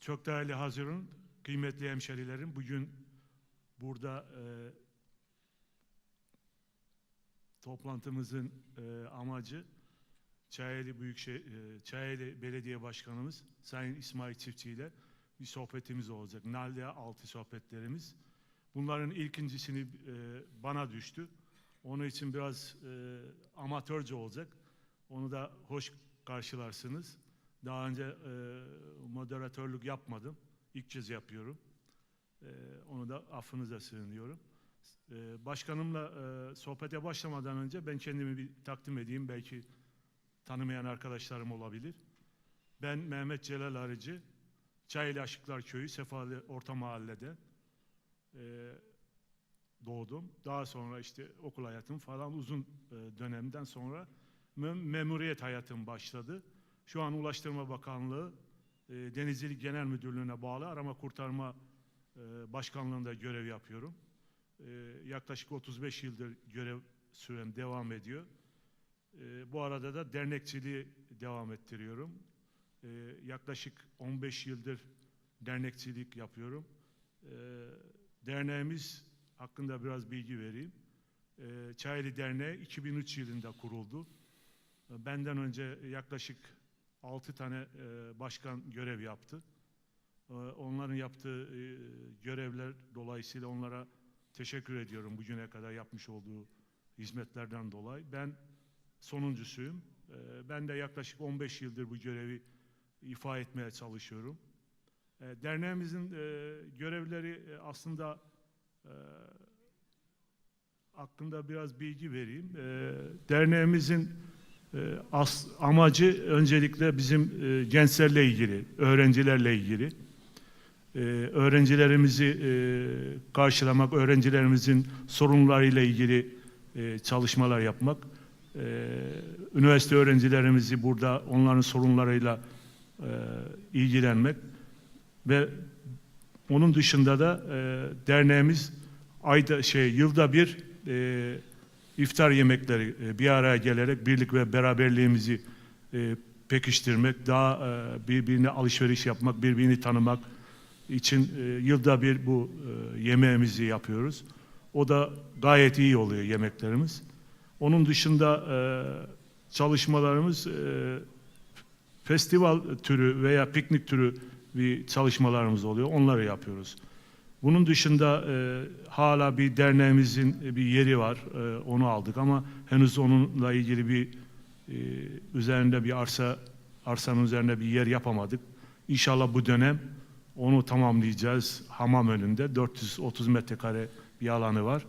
Çok değerli hazırın, kıymetli hemşerilerim. Bugün burada e, toplantımızın e, amacı Çayeli Büyükşehir, e, Çayeli Belediye Başkanımız Sayın İsmail Çiftçi ile bir sohbetimiz olacak. Nalya altı sohbetlerimiz. Bunların ilkincisini e, bana düştü. Onun için biraz e, amatörce olacak. Onu da hoş karşılarsınız. Daha önce e, moderatörlük yapmadım. İlk kez yapıyorum. E, onu da affınıza sığınıyorum. E, başkanımla e, sohbete başlamadan önce ben kendimi bir takdim edeyim. Belki tanımayan arkadaşlarım olabilir. Ben Mehmet Celal Arıcı. Çayeli Aşıklar Köyü, Sefalı Orta Mahalle'de e, doğdum. Daha sonra işte okul hayatım falan uzun e, dönemden sonra mem- memuriyet hayatım başladı. Şu an Ulaştırma Bakanlığı e, Denizcilik Genel Müdürlüğü'ne bağlı arama kurtarma e, başkanlığında görev yapıyorum. E, yaklaşık 35 yıldır görev sürem devam ediyor. E, bu arada da dernekçiliği devam ettiriyorum. E, yaklaşık 15 yıldır dernekçilik yapıyorum. E, derneğimiz hakkında biraz bilgi vereyim. E, Çayeli Derneği 2003 yılında kuruldu. E, Benden önce yaklaşık 6 tane e, başkan görev yaptı. E, Onların yaptığı e, görevler dolayısıyla onlara teşekkür ediyorum bugüne kadar yapmış olduğu hizmetlerden dolayı. Ben sonuncusuyum. Ben de yaklaşık 15 yıldır bu görevi ifa etmeye çalışıyorum. Derneğimizin görevleri aslında hakkında biraz bilgi vereyim. Derneğimizin as, amacı öncelikle bizim e, gençlerle ilgili, öğrencilerle ilgili. E, öğrencilerimizi e, karşılamak, öğrencilerimizin sorunlarıyla ilgili e, çalışmalar yapmak. E, üniversite öğrencilerimizi burada onların sorunlarıyla e, ilgilenmek ve onun dışında da e, derneğimiz ayda şey yılda bir e, iftar yemekleri e, bir araya gelerek birlik ve beraberliğimizi e, pekiştirmek, daha e, birbirine alışveriş yapmak, birbirini tanımak için yılda bir bu yemeğimizi yapıyoruz. O da gayet iyi oluyor yemeklerimiz. Onun dışında çalışmalarımız festival türü veya piknik türü bir çalışmalarımız oluyor. Onları yapıyoruz. Bunun dışında e, hala bir derneğimizin bir yeri var. E, onu aldık ama henüz onunla ilgili bir e, üzerinde bir arsa arsanın üzerinde bir yer yapamadık. İnşallah bu dönem onu tamamlayacağız. Hamam önünde 430 metrekare bir alanı var.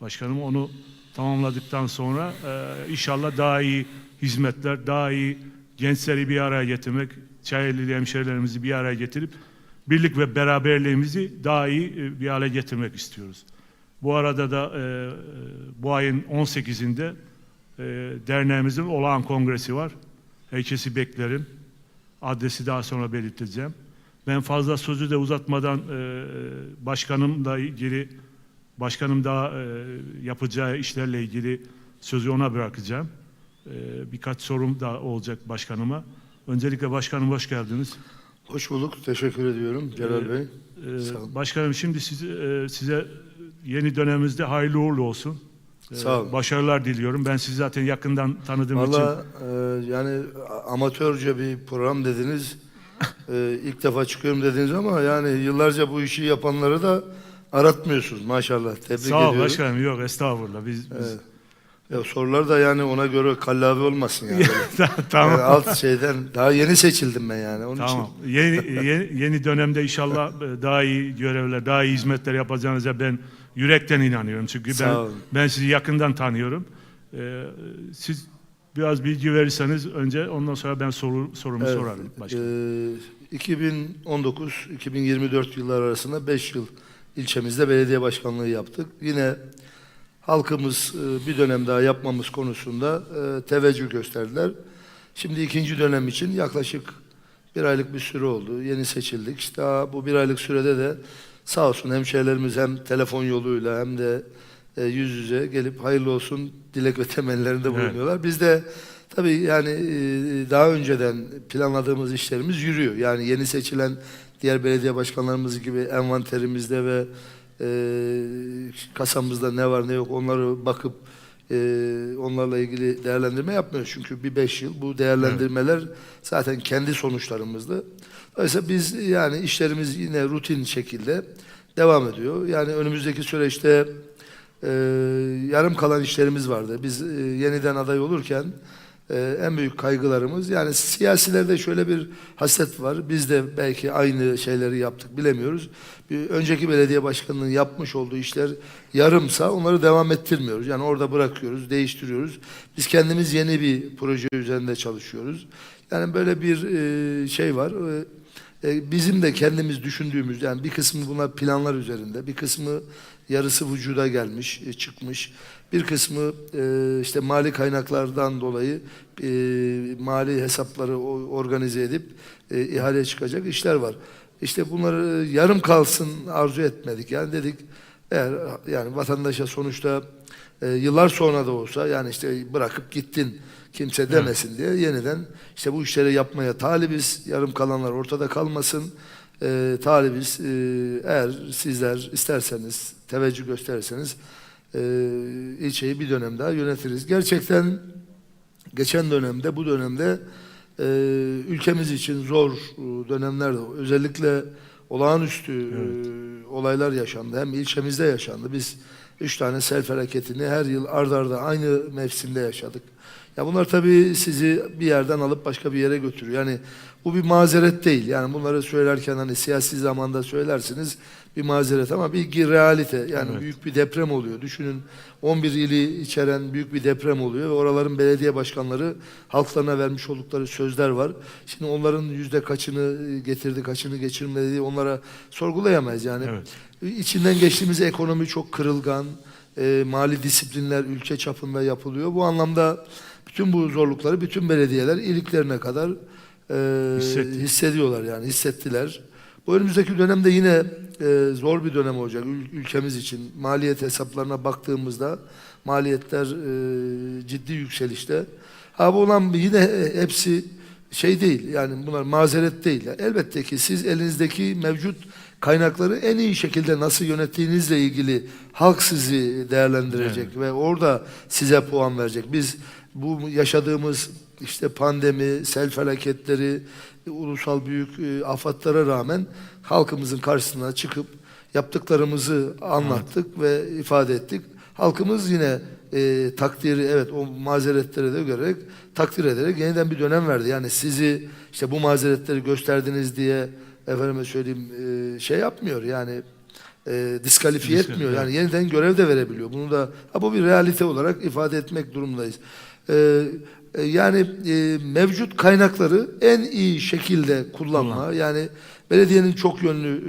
Başkanım onu tamamladıktan sonra e, inşallah daha iyi hizmetler, daha iyi gençleri bir araya getirmek, Çayeli hemşehrilerimizi bir araya getirip birlik ve beraberliğimizi daha iyi e, bir hale getirmek istiyoruz. Bu arada da e, e, bu ayın 18'inde e, derneğimizin olağan kongresi var. Herkesi beklerim. Adresi daha sonra belirteceğim. Ben fazla sözü de uzatmadan e, başkanımla ilgili başkanım daha yapacağı işlerle ilgili sözü ona bırakacağım. E, birkaç sorum da olacak başkanıma. Öncelikle başkanım hoş geldiniz. Hoş bulduk. Teşekkür ediyorum Celal Bey. Ee, Sağ olun. Başkanım şimdi size, e, size yeni dönemimizde hayırlı uğurlu olsun. Ee, Sağ olun. Başarılar diliyorum. Ben sizi zaten yakından tanıdığım için. Valla e, yani amatörce bir program dediniz. E, ilk defa çıkıyorum dediniz ama yani yıllarca bu işi yapanları da aratmıyorsunuz maşallah. Tebrik Sağ ol ediyorum. başkanım. Yok estağfurullah. Biz, biz... Ya sorular da yani ona göre kallavi olmasın yani. tamam. Yani alt şeyden daha yeni seçildim ben yani. Onun Tamam. Yeni, yeni, yeni dönemde inşallah e, daha iyi görevler, daha iyi hizmetler yapacağınıza ben yürekten inanıyorum. Çünkü ben olun. ben sizi yakından tanıyorum. Ee, siz biraz bilgi verirseniz önce ondan sonra ben soru sorumu Evet, sorarım başkanım. Ee, 2019-2024 yıllar arasında 5 yıl ilçemizde belediye başkanlığı yaptık. Yine halkımız e, bir dönem daha yapmamız konusunda e, teveccüh gösterdiler. Şimdi ikinci dönem için yaklaşık bir aylık bir süre oldu. Yeni seçildik. İşte bu bir aylık sürede de sağ olsun hemşehrilerimiz hem telefon yoluyla hem de e, yüz yüze gelip hayırlı olsun dilek ve temellerinde Evet. bulunuyorlar. Biz de tabii yani daha önceden planladığımız işlerimiz yürüyor. Yani yeni seçilen diğer belediye başkanlarımız gibi envanterimizde ve e, kasamızda ne var ne yok onları bakıp e, onlarla ilgili değerlendirme yapmıyoruz. Çünkü bir beş yıl bu değerlendirmeler zaten kendi sonuçlarımızdı. Dolayısıyla biz yani işlerimiz yine rutin şekilde devam ediyor. Yani önümüzdeki süreçte e, yarım kalan işlerimiz vardı. Biz e, yeniden aday olurken e, en büyük kaygılarımız yani siyasilerde şöyle bir hasret var. Biz de belki aynı şeyleri yaptık bilemiyoruz. Bir önceki belediye başkanının yapmış olduğu işler yarımsa onları devam ettirmiyoruz. Yani orada bırakıyoruz, değiştiriyoruz. Biz kendimiz yeni bir proje üzerinde çalışıyoruz. Yani böyle bir e, şey var. E, e, bizim de kendimiz düşündüğümüz yani bir kısmı bunlar planlar üzerinde, bir kısmı yarısı vücuda gelmiş, e, çıkmış. Bir kısmı e, işte mali kaynaklardan dolayı e, mali hesapları organize edip e, ihaleye çıkacak işler var. İşte bunları yarım kalsın arzu etmedik. Yani dedik eğer yani vatandaşa sonuçta e, yıllar sonra da olsa yani işte bırakıp gittin kimse demesin diye yeniden işte bu işleri yapmaya talibiz. Yarım kalanlar ortada kalmasın. E, talibiz. E, eğer sizler isterseniz, teveccüh gösterirseniz e, ilçeyi bir dönem daha yönetiriz. Gerçekten geçen dönemde, bu dönemde e, ülkemiz için zor e, dönemlerde özellikle olağanüstü e, olaylar yaşandı. Hem ilçemizde yaşandı. Biz üç tane sel felaketini her yıl ard arda aynı mevsimde yaşadık. Ya bunlar tabii sizi bir yerden alıp başka bir yere götürüyor. Yani bu bir mazeret değil. Yani bunları söylerken hani siyasi zamanda söylersiniz bir mazeret ama bir realite. Yani Evet. büyük bir deprem oluyor. Düşünün 11 ili içeren büyük bir deprem oluyor ve oraların belediye başkanları halklarına vermiş oldukları sözler var. Şimdi onların yüzde kaçını getirdi, kaçını geçirmedi onlara sorgulayamayız yani. Evet. İçinden geçtiğimiz ekonomi çok kırılgan, e, mali disiplinler ülke çapında yapılıyor. Bu anlamda bütün bu zorlukları bütün belediyeler iliklerine kadar e, Hissetti. hissediyorlar yani hissettiler. Bu önümüzdeki dönemde yine e, zor bir dönem olacak ül- ülkemiz için. Maliyet hesaplarına baktığımızda maliyetler e, ciddi yükselişte. Ha bu olan yine hepsi şey değil yani bunlar mazeret değil. Elbette ki siz elinizdeki mevcut kaynakları en iyi şekilde nasıl yönettiğinizle ilgili halk sizi değerlendirecek ve orada size puan verecek. Biz bu yaşadığımız işte pandemi, sel felaketleri, ulusal büyük e, afatlara rağmen halkımızın karşısına çıkıp yaptıklarımızı anlattık ve ifade ettik. Halkımız yine e, takdiri evet o mazeretleri de görerek takdir ederek yeniden bir dönem verdi. Yani sizi işte bu mazeretleri gösterdiniz diye efendime söyleyeyim e, şey yapmıyor yani e, diskalifiye etmiyor. evet. Yani yeniden görev de verebiliyor. Bunu da ha, bu bir realite olarak ifade etmek durumundayız. E, e, yani e, mevcut kaynakları en iyi şekilde kullanma. Yani belediyenin çok yönlü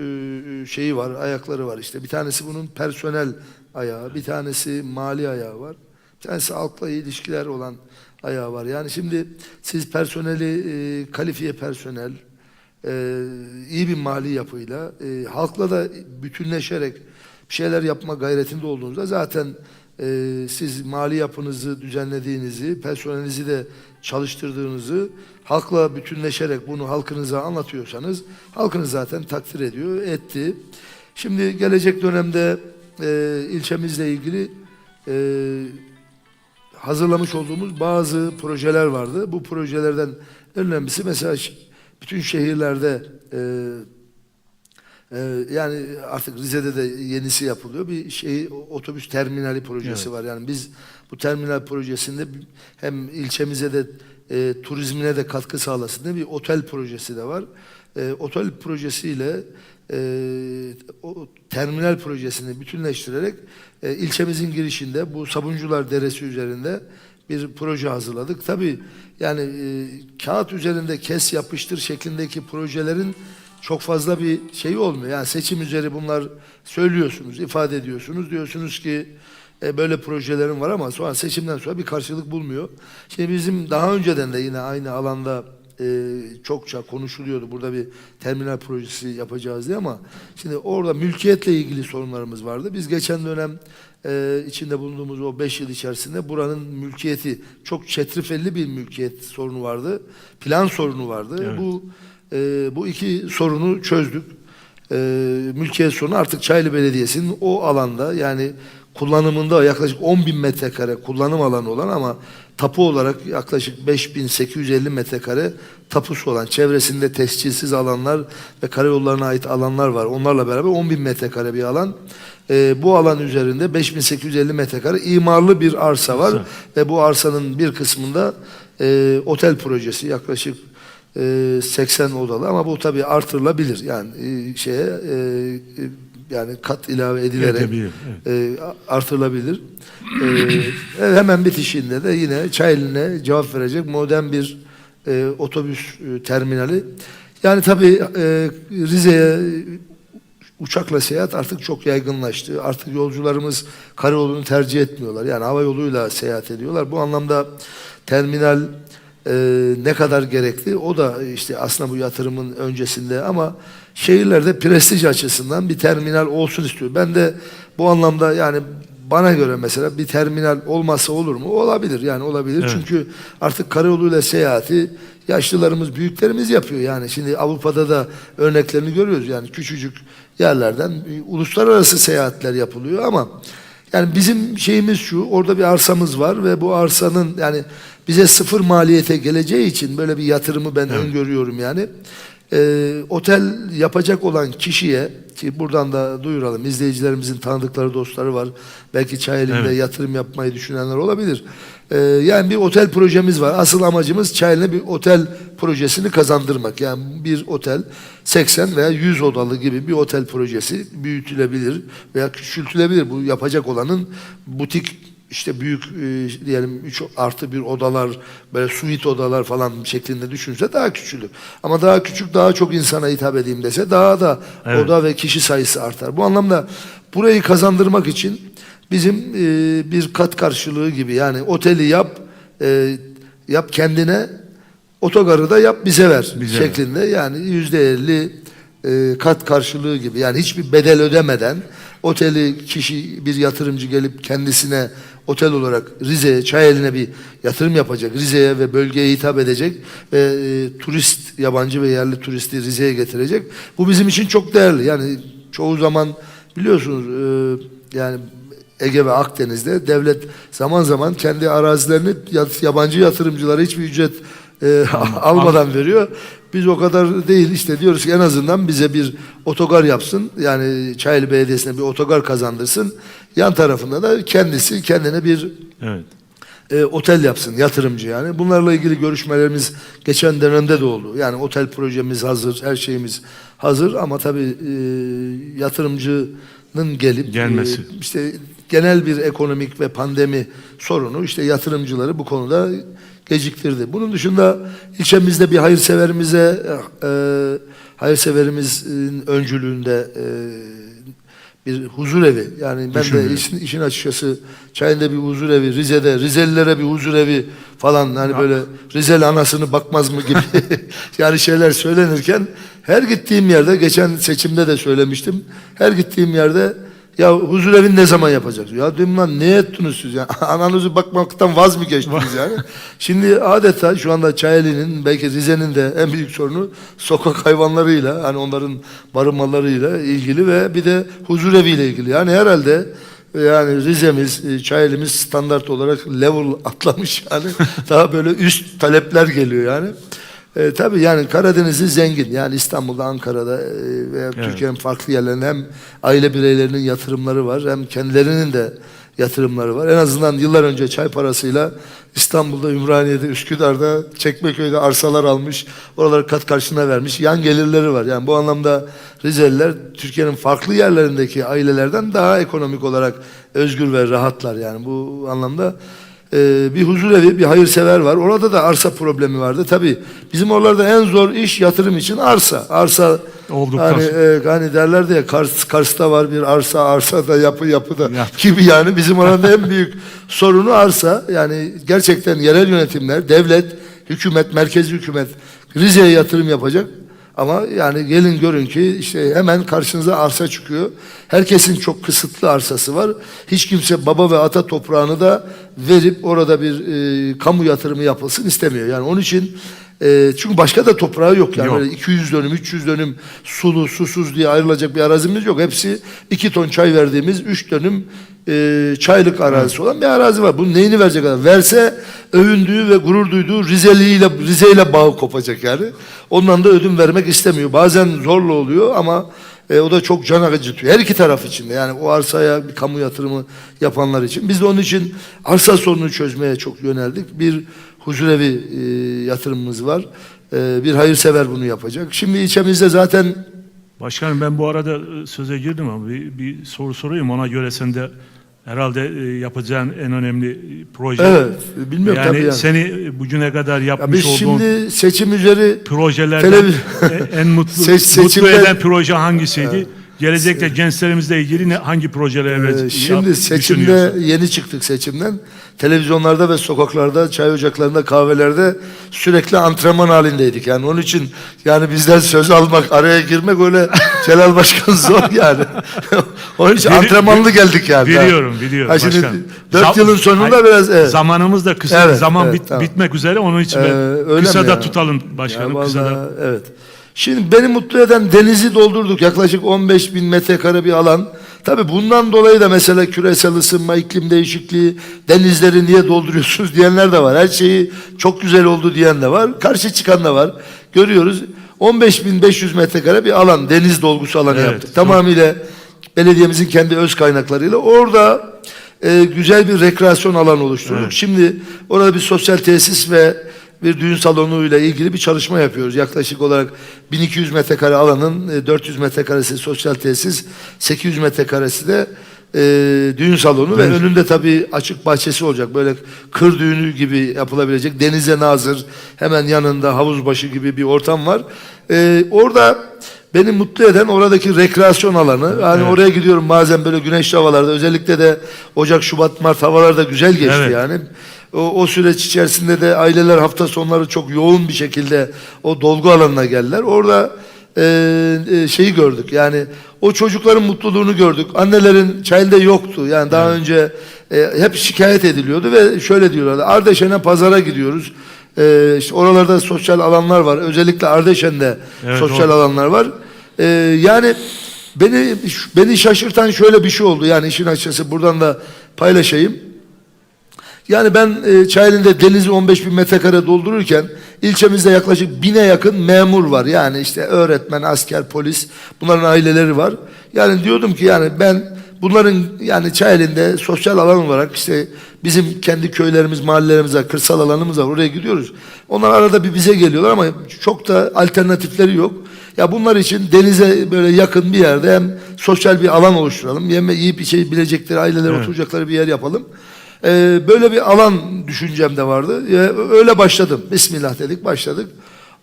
e, şeyi var, ayakları var. İşte bir tanesi bunun personel ayağı, bir tanesi mali ayağı var. Bir tanesi halkla ilişkiler olan ayağı var. Yani şimdi siz personeli e, kalifiye personel, e, iyi bir mali yapıyla e, halkla da bütünleşerek bir şeyler yapma gayretinde olduğunuzda zaten e, siz mali yapınızı düzenlediğinizi, personelinizi de çalıştırdığınızı halkla bütünleşerek bunu halkınıza anlatıyorsanız halkınız zaten takdir ediyor, etti. Şimdi gelecek dönemde e, ilçemizle ilgili e, hazırlamış olduğumuz bazı projeler vardı. Bu projelerden en önemlisi mesela bütün şehirlerde e, yani artık Rize'de de yenisi yapılıyor. Bir şey otobüs terminali projesi Evet. var. Yani biz bu terminal projesinde hem ilçemize de e, turizmine de katkı sağlasın diye bir otel projesi de var. E, otel projesiyle e, o terminal projesini bütünleştirerek e, ilçemizin girişinde bu Sabuncular Deresi üzerinde bir proje hazırladık. Tabii yani e, kağıt üzerinde kes yapıştır şeklindeki projelerin çok fazla bir şey olmuyor. Yani seçim üzeri bunlar söylüyorsunuz, ifade ediyorsunuz. Diyorsunuz ki e, böyle projelerim var ama sonra seçimden sonra bir karşılık bulmuyor. Şimdi bizim daha önceden de yine aynı alanda e, çokça konuşuluyordu. Burada bir terminal projesi yapacağız diye ama şimdi orada mülkiyetle ilgili sorunlarımız vardı. Biz geçen dönem e, içinde bulunduğumuz o 5 yıl içerisinde buranın mülkiyeti çok çetrefilli bir mülkiyet sorunu vardı. Plan sorunu vardı. Evet. Bu e, bu iki sorunu çözdük. E, mülkiyet sorunu artık Çaylı Belediyesi'nin o alanda yani kullanımında yaklaşık 10 bin metrekare kullanım alanı olan ama tapu olarak yaklaşık 5850 metrekare tapusu olan çevresinde tescilsiz alanlar ve karayollarına ait alanlar var. Onlarla beraber 10 bin metrekare bir alan. Ee, bu alan üzerinde 5850 metrekare imarlı bir arsa var Güzel. ve bu arsanın bir kısmında e, otel projesi yaklaşık 80 odalı ama bu tabii artırılabilir yani e, şeye e, e, yani kat ilave edilerek Edebilir, evet. e, artırılabilir. E, e, hemen bitişinde de yine Çayeli'ne cevap verecek modern bir e, otobüs e, terminali. Yani tabii e, Rize'ye uçakla seyahat artık çok yaygınlaştı. Artık yolcularımız karayolunu tercih etmiyorlar. Yani hava yoluyla seyahat ediyorlar. Bu anlamda terminal e, ne kadar gerekli o da işte aslında bu yatırımın öncesinde ama şehirlerde prestij açısından bir terminal olsun istiyor. Ben de bu anlamda yani bana göre mesela bir terminal olmazsa olur mu? Olabilir yani olabilir. Evet. Çünkü artık karayoluyla seyahati yaşlılarımız, büyüklerimiz yapıyor. Yani şimdi Avrupa'da da örneklerini görüyoruz. Yani küçücük yerlerden uluslararası seyahatler yapılıyor ama yani bizim şeyimiz şu, orada bir arsamız var ve bu arsanın yani bize sıfır maliyete geleceği için böyle bir yatırımı ben öngörüyorum yani. Ee, otel yapacak olan kişiye ki buradan da duyuralım izleyicilerimizin tanıdıkları dostları var. Belki Çayeli'nde Evet. yatırım yapmayı düşünenler olabilir. Ee, yani bir otel projemiz var. Asıl amacımız Çayeli'ne bir otel projesini kazandırmak. Yani bir otel 80 veya 100 odalı gibi bir otel projesi büyütülebilir veya küçültülebilir. Bu yapacak olanın butik işte büyük e, diyelim 3 artı bir odalar böyle suite odalar falan şeklinde düşünse daha küçülür. Ama daha küçük daha çok insana hitap edeyim dese daha da Evet. oda ve kişi sayısı artar. Bu anlamda burayı kazandırmak için bizim e, bir kat karşılığı gibi yani oteli yap e, yap kendine otogarı da yap bize ver Bize ver. şeklinde yani yüzde elli e, kat karşılığı gibi yani hiçbir bedel ödemeden oteli kişi bir yatırımcı gelip kendisine otel olarak Rize'ye, Çayeli'ne bir yatırım yapacak. Rize'ye ve bölgeye hitap edecek ve e, turist, yabancı ve yerli turisti Rize'ye getirecek. Bu bizim için çok değerli. Yani çoğu zaman biliyorsunuz e, yani Ege ve Akdeniz'de devlet zaman zaman kendi arazilerini yabancı yatırımcılara hiçbir ücret e, almadan veriyor. Biz o kadar değil işte diyoruz ki en azından bize bir otogar yapsın. Yani Çayeli Belediyesi'ne bir otogar kazandırsın. Yan tarafında da kendisi kendine bir Evet. e, otel yapsın yatırımcı yani. Bunlarla ilgili görüşmelerimiz geçen dönemde de oldu. Yani otel projemiz hazır, her şeyimiz hazır ama tabii e, yatırımcının gelip Gelmesi. e, işte genel bir ekonomik ve pandemi sorunu işte yatırımcıları bu konuda geciktirdi. Bunun dışında ilçemizde bir hayırseverimize e, hayırseverimizin öncülüğünde e, bir huzur evi. Yani ben de işin, işin açıkçası Çayın'da bir huzur evi, Rize'de Rizelilere bir huzur evi falan hani böyle Rizeli anasını bakmaz mı gibi yani şeyler söylenirken her gittiğim yerde geçen seçimde de söylemiştim. Her gittiğim yerde ya huzur evini ne zaman yapacak? Ya diyorum lan ne ettiniz siz ya? Ananızı bakmaktan vaz mı geçtiniz yani? Şimdi adeta şu anda Çayeli'nin belki Rize'nin de en büyük sorunu sokak hayvanlarıyla hani onların barınmalarıyla ilgili ve bir de huzur eviyle ilgili. Yani herhalde yani Rize'miz, e, Çayeli'miz standart olarak level atlamış yani daha böyle üst talepler geliyor yani. E, tabii yani Karadeniz'i zengin. Yani İstanbul'da, Ankara'da e, veya Evet. Türkiye'nin farklı yerlerinde hem aile bireylerinin yatırımları var hem kendilerinin de yatırımları var. En azından yıllar önce çay parasıyla İstanbul'da, Ümraniye'de, Üsküdar'da, Çekmeköy'de arsalar almış. Oraları kat karşına vermiş. Yan gelirleri var. Yani bu anlamda Rizeliler Türkiye'nin farklı yerlerindeki ailelerden daha ekonomik olarak özgür ve rahatlar. Yani bu anlamda ee, bir huzur evi, bir hayırsever var. Orada da arsa problemi vardı. Tabii bizim oralarda en zor iş yatırım için arsa. Arsa Olduktan hani, e, hani derlerdi ya Kars, Kars'ta var bir arsa, arsa da yapı yapı da Yap. gibi yani bizim oranın en büyük sorunu arsa. Yani gerçekten yerel yönetimler, devlet, hükümet, merkezi hükümet Rize'ye yatırım yapacak. Ama yani gelin görün ki işte hemen karşınıza arsa çıkıyor. Herkesin çok kısıtlı arsası var. Hiç kimse baba ve ata toprağını da verip orada bir e, kamu yatırımı yapılsın istemiyor. Yani onun için E, çünkü başka da toprağı yok yani Yok. böyle 200 dönüm, 300 dönüm sulu, susuz diye ayrılacak bir arazimiz yok. Hepsi 2 ton çay verdiğimiz 3 dönüm e, çaylık arazisi olan bir arazi var. Bunun neyini verecek adam? Verse övündüğü ve gurur duyduğu Rizeli ile Rize ile bağı kopacak yani. Ondan da ödün vermek istemiyor. Bazen zorla oluyor ama e, o da çok can acıtıyor. Her iki taraf için de yani o arsaya bir kamu yatırımı yapanlar için. Biz de onun için arsa sorununu çözmeye çok yöneldik. Bir huzurevi e, yatırımımız var. E, bir hayırsever bunu yapacak. Şimdi ilçemizde zaten Başkanım ben bu arada e, söze girdim ama bir, bir soru sorayım ona göre sen de herhalde e, yapacağın en önemli e, proje. evet bilmiyorum yani tabii yani. seni bugüne kadar Ya yapmış biz olduğun şimdi seçim üzeri projelerden Televiz- en mutlu, Seç- mutlu seçimde- eden proje hangisiydi? Gelecekte gençlerimizle ilgili ne, hangi projelere Ee, yap- Şimdi seçimde düşünüyorsun? yeni çıktık seçimden. Televizyonlarda ve sokaklarda, çay ocaklarında, kahvelerde sürekli antrenman halindeydik. Yani onun için yani bizden söz almak, araya girmek öyle Celal Başkan zor yani. onun için Bili- antrenmanlı geldik yani. Biliyorum, biliyorum Ha şimdi başkanım. dört Zam- yılın sonunda Hayır, biraz evet. Zamanımız da kısa. Evet, zaman evet, bit- tamam. bitmek üzere. Onun için Ee, kısa da ya? tutalım başkanım. Ya kısa da. Evet. Şimdi beni mutlu eden denizi doldurduk. Yaklaşık 15 bin metrekare bir alan. Tabii bundan dolayı da mesela küresel ısınma, iklim değişikliği, denizleri niye dolduruyorsunuz diyenler de var. Her şeyi çok güzel oldu diyen de var. Karşı çıkan da var. Görüyoruz. 15.500 metrekare bir alan, deniz dolgusu alanı Evet, yaptık. Tamamıyla belediyemizin kendi öz kaynaklarıyla. Orada e, güzel bir rekreasyon alanı oluşturduk. Evet. Şimdi orada bir sosyal tesis ve bir düğün salonu ile ilgili bir çalışma yapıyoruz. Yaklaşık olarak 1200 metrekare alanın e, 400 metrekaresi sosyal tesis, 800 metrekaresi de e, düğün salonu ve Evet. önünde tabii açık bahçesi olacak. Böyle kır düğünü gibi yapılabilecek. Denize nazır, hemen yanında havuz başı gibi bir ortam var. E, orada beni mutlu eden oradaki rekreasyon alanı. Yani Evet. oraya gidiyorum bazen böyle güneşli havalarda. Özellikle de Ocak, Şubat, Mart havalarda güzel geçti Evet. yani. O, o süreç içerisinde de aileler hafta sonları çok yoğun bir şekilde o dolgu alanına geldiler. Orada e, e, şeyi gördük yani o çocukların mutluluğunu gördük. Annelerin çayında yoktu. Yani daha önce e, hep şikayet ediliyordu ve şöyle diyorlardı. Ardeşen'e pazara gidiyoruz. E, işte oralarda sosyal alanlar var. Özellikle Ardeşen'de Evet, sosyal o- alanlar var. E, yani beni beni şaşırtan şöyle bir şey oldu. Yani işin açıkçası buradan da paylaşayım. Yani ben e, Çayeli'nde denizi 15 bin metrekare doldururken ilçemizde yaklaşık bine yakın memur var. Yani işte öğretmen, asker, polis bunların aileleri var. Yani diyordum ki yani ben bunların yani Çayeli'nde sosyal alan olarak işte bizim kendi köylerimiz, mahallelerimiz var, kırsal alanımız var. Oraya gidiyoruz. Onlar arada bir bize geliyorlar ama çok da alternatifleri yok. Ya bunlar için denize böyle yakın bir yerde hem sosyal bir alan oluşturalım. Yeme yiyip içebilecekleri aileler Evet. oturacakları bir yer yapalım. Ee, böyle bir alan düşüncem de vardı. Ee, öyle başladım. Bismillah dedik başladık.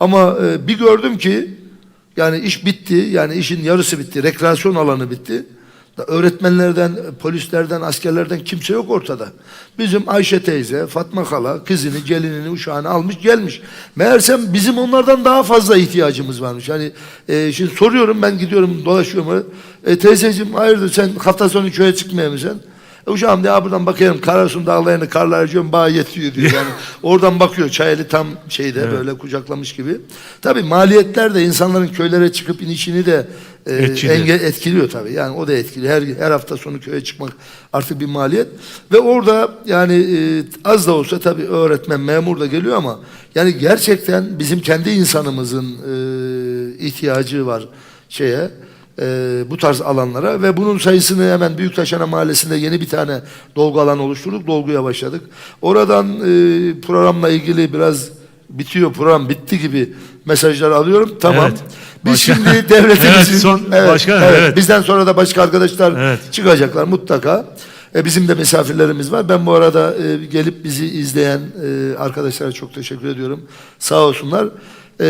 Ama e, bir gördüm ki yani iş bitti. Yani işin yarısı bitti. Rekreasyon alanı bitti. Öğretmenlerden, polislerden, askerlerden kimse yok ortada. Bizim Ayşe teyze, Fatma hala kızını, gelinini, uşağını almış gelmiş. Meğersem bizim onlardan daha fazla ihtiyacımız varmış. Yani e, şimdi soruyorum ben gidiyorum dolaşıyorum. E, teyzeciğim hayırdır sen hafta sonu köye çıkmaya mısın? Uşağım ya buradan bakıyorum Karasun dağlarını karlar acıyorum bağ yetiyor diyor. Yani oradan bakıyor Çayeli tam şeyde böyle kucaklamış gibi. Tabii maliyetler de insanların köylere çıkıp inişini de e, enge- etkiliyor tabii. Yani o da etkili. Her her hafta sonu köye çıkmak artık bir maliyet. Ve orada yani e, az da olsa tabii öğretmen, memur da geliyor ama yani gerçekten bizim kendi insanımızın e, ihtiyacı var şeye e, bu tarz alanlara ve bunun sayısını hemen Büyüktaşana Mahallesi'nde yeni bir tane dolgu alanı oluşturduk. Dolguya başladık. Oradan e, programla ilgili biraz bitiyor program bitti gibi mesajlar alıyorum. Tamam. Evet. Biz Başka- şimdi devletimizin Evet, son- başkanım, evet. bizden sonra da başka arkadaşlar Evet. çıkacaklar mutlaka. E, bizim de misafirlerimiz var. Ben bu arada e, gelip bizi izleyen e, arkadaşlara çok teşekkür ediyorum. Sağ olsunlar. E,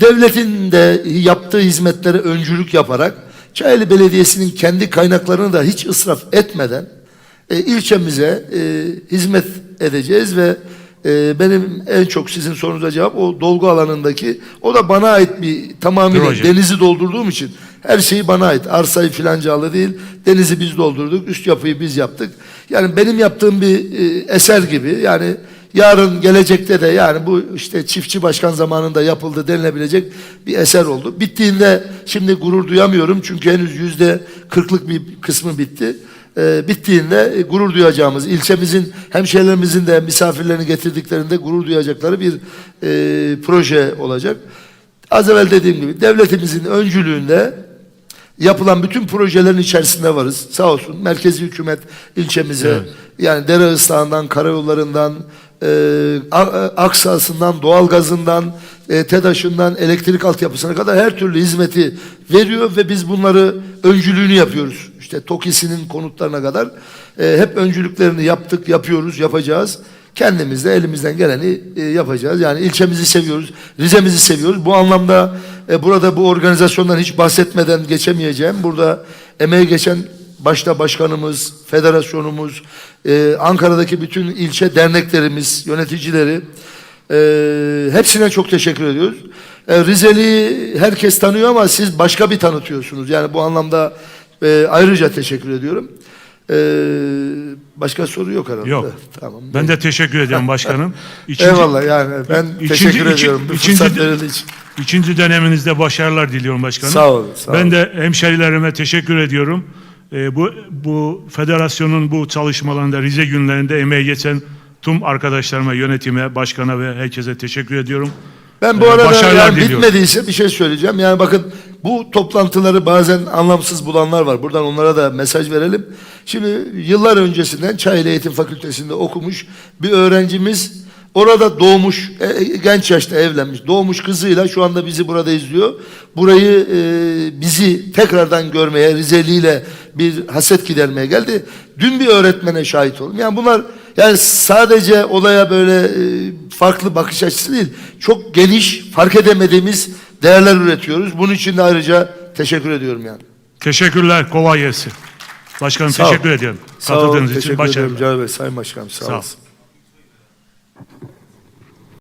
devletin de yaptığı hizmetlere öncülük yaparak Çayeli Belediyesi'nin kendi kaynaklarını da hiç israf etmeden e, ilçemize e, hizmet edeceğiz ve e, benim en çok sizin sorunuza cevap o dolgu alanındaki o da bana ait bir tamamıyla denizi doldurduğum için her şeyi bana ait. Arsayı filanca alı değil. Denizi biz doldurduk. Üst yapıyı biz yaptık. Yani benim yaptığım bir e, eser gibi. Yani yarın gelecekte de yani bu işte çiftçi başkan zamanında yapıldı denilebilecek bir eser oldu. Bittiğinde şimdi gurur duyamıyorum çünkü henüz yüzde kırklık bir kısmı bitti. Ee, bittiğinde e, gurur duyacağımız, ilçemizin hemşehrilerimizin de misafirlerini getirdiklerinde gurur duyacakları bir e, proje olacak. Az evvel dediğim gibi devletimizin öncülüğünde yapılan bütün projelerin içerisinde varız. Sağ olsun merkezi hükümet ilçemize Evet. yani dere ıslahından, karayollarından, e, A- aksasından, doğalgazından, e, TEDAŞ'ından, elektrik altyapısına kadar her türlü hizmeti veriyor ve biz bunları öncülüğünü yapıyoruz. İşte TOKİ'sinin konutlarına kadar e, hep öncülüklerini yaptık, yapıyoruz, yapacağız. Kendimiz de elimizden geleni e, yapacağız. Yani ilçemizi seviyoruz, Rize'mizi seviyoruz. Bu anlamda e, burada bu organizasyondan hiç bahsetmeden geçemeyeceğim. Burada emeği geçen başta başkanımız, federasyonumuz, e, Ankara'daki bütün ilçe derneklerimiz, yöneticileri e, hepsine çok teşekkür ediyoruz. E, Rizeli herkes tanıyor ama siz başka bir tanıtıyorsunuz. Yani bu anlamda e, ayrıca teşekkür ediyorum. E, başka soru yok herhalde. Yok. Tamam. Ben de teşekkür ediyorum başkanım. Eyvallah yani ben İkinci- teşekkür iki- ediyorum bu ikinci- fırsat verildiği için. İkinci döneminizde başarılar diliyorum başkanım. Sağ olun, sağ ben olun. de hemşerilerime teşekkür ediyorum. Ee, bu bu federasyonun bu çalışmalarında Rize günlerinde emeği geçen tüm arkadaşlarıma, yönetime, başkana ve herkese teşekkür ediyorum. Ben bu Ee, arada yani diliyorum. bitmediyse bir şey söyleyeceğim. Yani bakın bu toplantıları bazen anlamsız bulanlar var. Buradan onlara da mesaj verelim. Şimdi yıllar öncesinden Çayeli Eğitim Fakültesi'nde okumuş bir öğrencimiz orada doğmuş, e, e, genç yaşta evlenmiş. Doğmuş kızıyla şu anda bizi burada izliyor. Burayı e, bizi tekrardan görmeye, Rizeli'yle bir haset gidermeye geldi. Dün bir öğretmene şahit oldum. Yani bunlar yani sadece olaya böyle e, farklı bakış açısı değil, çok geniş, fark edemediğimiz değerler üretiyoruz. Bunun için de ayrıca teşekkür ediyorum yani. Teşekkürler, kolay gelsin. Başkanım Sağ ol. teşekkür ediyorum. Sağ olun, için teşekkür başarılar. ederim Cahil Bey, Sayın Başkanım. Sağ, Sağ ol. olasın.